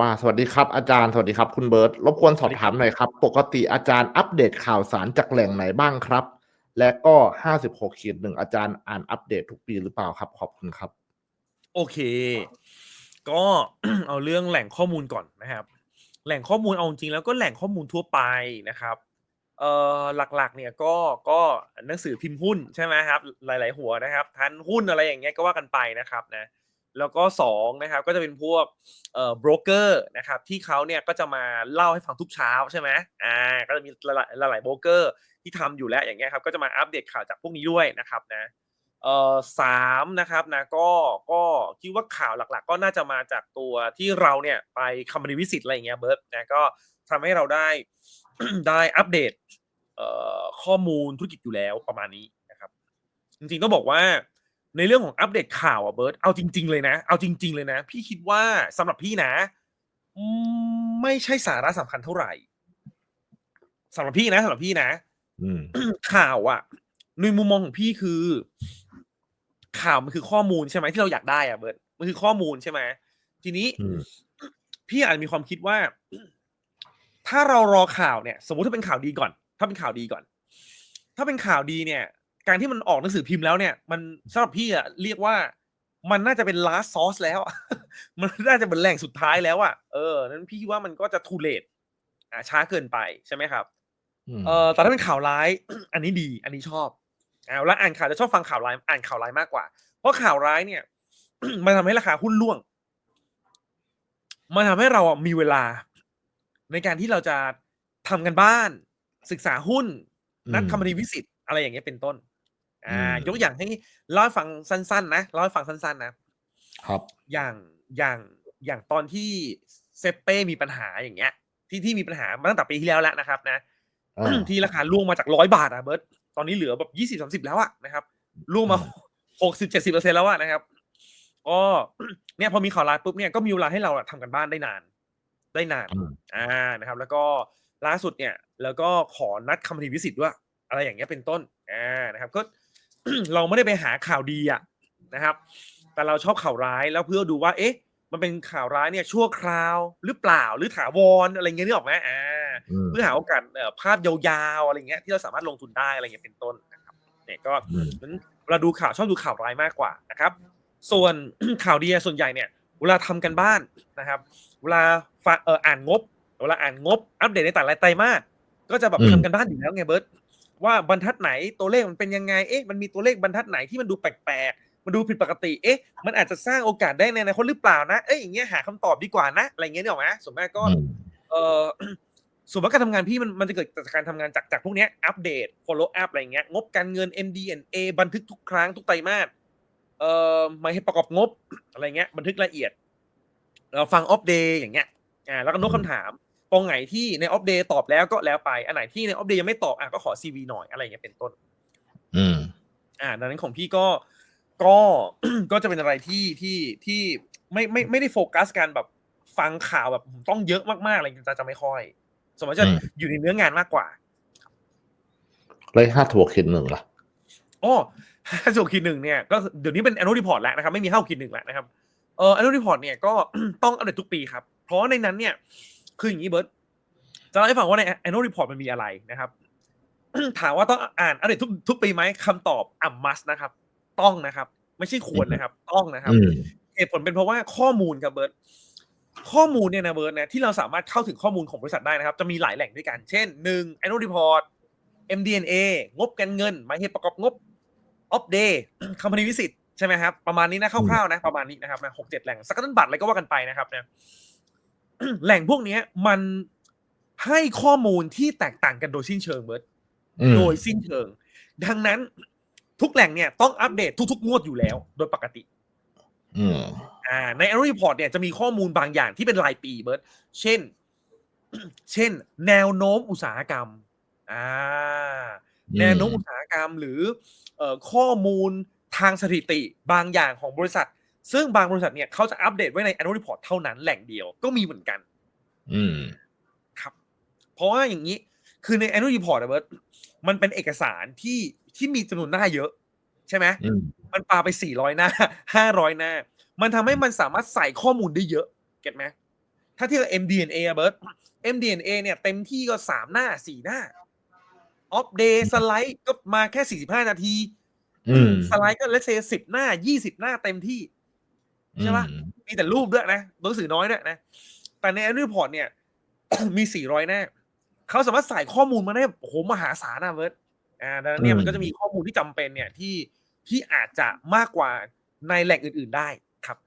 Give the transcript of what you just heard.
ว่าสวัสดีครับอาจารย์สวัสดีครับ คุณเบิร์ตรบกวนสอบถามหน่อยครับ ปกติอาจารย์อัปเดตข่าวสารจากแหล่งไหนบ้างครับ และก็ห้าสิบหกขีดหนึ่งอาจารย์อ่านอัปเดตทุกปีหรือเปล่าครับ ขอบคุณครับ โอเค ก็เอาเรื่องแหล่งข้อมูลก่อนนะครับ แหล่งข้อมูลเอาจริงแล้วก็แหล่งข้อมูลทั่วไปนะครับเอ่อหลักๆ เนี่ยก็ก็หนังสือพิมพ์หุ้นใช่ไหมครับ หลาย ๆ หัวนะครับทันหุ้นอะไรอย่างเงี้ยก็ว่ากันไปนะครับนะ แล้วก็สองนะครับก็จะเป็นพวกเอ่อโบรกเกอร์นะครับที่เขาเนี่ยก็จะมาเล่าให้ฟังทุกเช้าใช่ไหมอ่าก็จะมีหลายหลายโบรกเกอร์ที่ทำอยู่แล้วอย่างเงี้ยครับก็จะมาอัปเดตข่าวจากพวกนี้ด้วยนะครับนะเอ่อสามนะครับนะก็ก็คิดว่าข่าวหลักๆ ก็น่าจะมาจากตัวที่เราเนี่ยไปคำบริวิสิตอะไรอย่างเงี้ยเบิร์ตนะก็ทำให้เราได้ได้อัปเดตเอ่อข้อมูลธุรกิจอยู่แล้วประมาณนี้นะครับ จริงๆต้องบอกว่า ในเรื่องของอัปเดตข่าวอะเบิร์ตเอาจริง ๆ เลยนะ เอาจริง ๆ เลยนะ พี่คิดว่าสำหรับพี่นะอืมไม่ใช่สาระสำคัญเท่าไหร่สำหรับพี่นะสำหรับพี่นะอืมข่าวอะในมุมมองของพี่คือ ข่าวมันคือข้อมูลใช่ไหมที่เราอยากได้อะเบิร์ตมันคือข้อมูลใช่ไหมทีนี้อืมพี่อาจจะมีความคิดว่า ถ้าเรารอข่าวเนี่ย สมมติถ้าเป็นข่าวดีก่อน ถ้าเป็นข่าวดีก่อน ถ้าเป็นข่าวดีเนี่ย การที่มันออกหนังสือพิมพ์แล้วเนี่ย มันสำหรับพี่อะเรียกว่ามันน่าจะเป็น last source แล้ว มันน่าจะเป็นแหล่งสุดท้ายแล้วอะเออนั้นพี่ว่ามันก็จะ too late อ่าช้าเกินไปใช่ไหมครับอืมเออแต่ถ้าเป็นข่าวร้าย อันนี้ดี อันนี้ชอบเอาแล้วอ่านข่าวจะชอบฟังข่าวร้าย อ่านข่าวร้ายมากกว่า เพราะข่าวร้ายเนี่ย มันทำให้ราคาหุ้นร่วง มันทำให้เราอะมีเวลา ในการที่เราจะทำกันบ้าน ศึกษาหุ้น นัดอืมคำรีวิสิตอะไรอย่างเงี้ยเป็นต้น อ่าอืมยกอย่างให้เล่าให้ฟังสั้นๆ นะเล่าให้ฟังสั้นๆ นะ ครับ อย่างอย่างอย่างตอนที่เซเป้มีปัญหาอย่างเงี้ย ที่ที่มีปัญหามาตั้งแต่ปีที่แล้วแล้วนะครับ นะอ่าที่ราคาล่วงมาจากร้อยบาทอะเบิร์ตตอนนี้เหลือแบบยี่สิบสามสิบแล้วอะนะครับล่วงมาอืมหกสิบเจ็ดสิบเปอร์เซ็นแล้วอะนะครับก็เนี่ยพอมีข่าวร้ายปุ๊บเนี่ยก็มีเวลาให้เราอะทำกันบ้านได้นาน ได้นานอืมอ่านะครับ แล้วก็ล่าสุดเนี่ย แล้วก็ขอนัดคำทีวิสิตด้วย อะไรอย่างเงี้ยเป็นต้นอ่านะครับ ก็ เราไม่ได้ไปหาข่าวดีอะนะครับ แต่เราชอบข่าวร้ายแล้วเพื่อดูว่า เอ๊ะ มันเป็นข่าวร้ายเนี่ยชั่วคราวหรือเปล่าหรือถาวรอะไรเงี้ยนึกออกไหมอ่าอืมเพื่อหาโอกาสเอ่อภาพยาวๆอะไรเงี้ยที่เราสามารถลงทุนได้อะไรเงี้ยเป็นต้นนะครับเนี่ยก็อืมนั้นเวลาดูข่าวชอบดูข่าวร้ายมากกว่านะครับ ส่วนข่าวดีส่วนใหญ่เนี่ยเวลาทำกันบ้านนะครับ เวลาฟังเอออ่านงบ เวลาอ่านงบ อัปเดตในแต่ละไตรมาสก็จะแบบอืมทำกันบ้านอยู่แล้วไงเบิร์ต ว่าบรรทัดไหนตัวเลขมันเป็นยังไงเอ๊ะมันมีตัวเลขบรรทัดไหนที่มันดูแปลกๆมันดูผิดปกติเอ๊ะ มันอาจจะสร้างโอกาสได้ในอนาคตหรือเปล่านะเอ้ยอย่างเงี้ยหาคำตอบดีกว่านะอะไรเงี้ยเนี่ยหรอกไหมส่วนมากก็อืมเออส่วนมากการทำงานพี่มันมันจะเกิดจากการทำงานจากจากพวกเนี้ยอัปเดต follow up อะไรเงี้ยงบการเงิน MD&A บันทึกทุกครั้งทุกไตรมาสเอ่อมาให้ประกอบงบอะไรเงี้ย บันทึกละเอียดเราฟังออฟเดย์อย่างเงี้ยอ่าแล้วก็โน้ตอืมคำถาม ตรงไหนที่ในออฟเดย์ตอบแล้วก็แล้วไปอันไหนที่ในออฟเดย์ยังไม่ตอบอะก็ขอ CV หน่อยอะไรเงี้ยเป็นต้น อืม อ่า ดังนั้นของพี่ก็ก็ก็จะเป็นอะไรที่ที่ที่ไม่ไม่ไม่ได้โฟกัสการแบบฟังข่าวแบบต้องเยอะมากๆอะไรอย่างเงี้ยจะจะไม่ค่อย สมมติจะอืมอยู่ในเนื้องานมากกว่าเลยห้าถวกขีดหนึ่งล่ะอ๋อห้าสิบขีดหนึ่งเนี่ยก็เดี๋ยวนี้เป็น annual report แล้วนะครับ ไม่มีห้าขีดหนึ่งแล้วนะครับเอ่อ annual report เนี่ยก็ต้องอัปเดตทุกปีครับ เพราะในนั้นเนี่ย คืออย่างนี้เบิร์ตจะเล่าให้ฟังว่าใน annual report มันมีอะไรนะครับ ถามว่าต้องอ่านอัปเดตทุกทุกปีไหมคำตอบอะ must นะครับ ต้องนะครับ ไม่ใช่ควรนะครับ ต้องนะครับอืมเหตุผลเป็นเพราะว่าข้อมูลครับเบิร์ตข้อมูลเนี่ยนะเบิร์ตนะที่เราสามารถเข้าถึงข้อมูลของบริษัทได้นะครับ จะมีหลายแหล่งด้วยกัน เช่นหนึ่ง annual report MD&A งบการเงินหมายเหตุประกอบงบ off day company visit ใช่ไหมครับ ประมาณนี้นะคร่าวๆนะ ประมาณนี้นะครับนะหกเจ็ดแหล่งสกัดบัตรอะไรก็ว่ากันไปนะครับนะ แหล่งพวกเนี้ยมันให้ข้อมูลที่แตกต่างกันโดยสิ้นเชิงเบิร์ตอืมโดยสิ้นเชิง ดังนั้นทุกแหล่งเนี่ยต้องอัปเดตทุกๆ งวดอยู่แล้ว โดยปกติอืมอ่า ใน annual report เนี่ยจะมีข้อมูลบางอย่างที่เป็นรายปีเบิร์ตเช่น เช่น แนวโน้มอุตสาหกรรม อ่าอืมแนวโน้มอุตสาหกรรมหรือเอ่อข้อมูลทางสถิติบางอย่างของบริษัท ซึ่งบางบริษัทเนี่ยเขาจะอัปเดตไว้ใน annual report เท่านั้นแหล่งเดียวก็มีเหมือนกัน อืมครับ เพราะว่าอย่างนี้ คือใน annual report อะเบิร์ตมันเป็นเอกสารที่ที่มีจำนวนหน้าเยอะ ใช่ไหมอืมมันปาไป400หน้า500หน้า มันทำให้มันสามารถใส่ข้อมูลได้เยอะ เก็ตไหมถ้าเทียบกับ MDNA อะเบิร์ต MDNA เนี่ยเต็มที่ก็สามหน้าสี่หน้าออฟเดย์สไลด์ก็มาแค่สี่สิบห้านาทีอืมสไลด์ก็เลเซสิบหน้ายี่สิบหน้าเต็มที่ ใช่ปะอืมมีแต่รูปด้วยนะตัวหนังสือน้อยด้วยนะ แต่ใน annual report เนี่ย มีสี่ร้อยหน้าเขาสามารถใส่ข้อมูลมาได้โอ้โหมหาศาลนะเบิร์ตอ่าดังนั้นเนี่ยมันก็จะมีข้อมูลที่จำเป็นเนี่ยที่ที่อาจจะมากกว่าในแหล่งอื่น ๆได้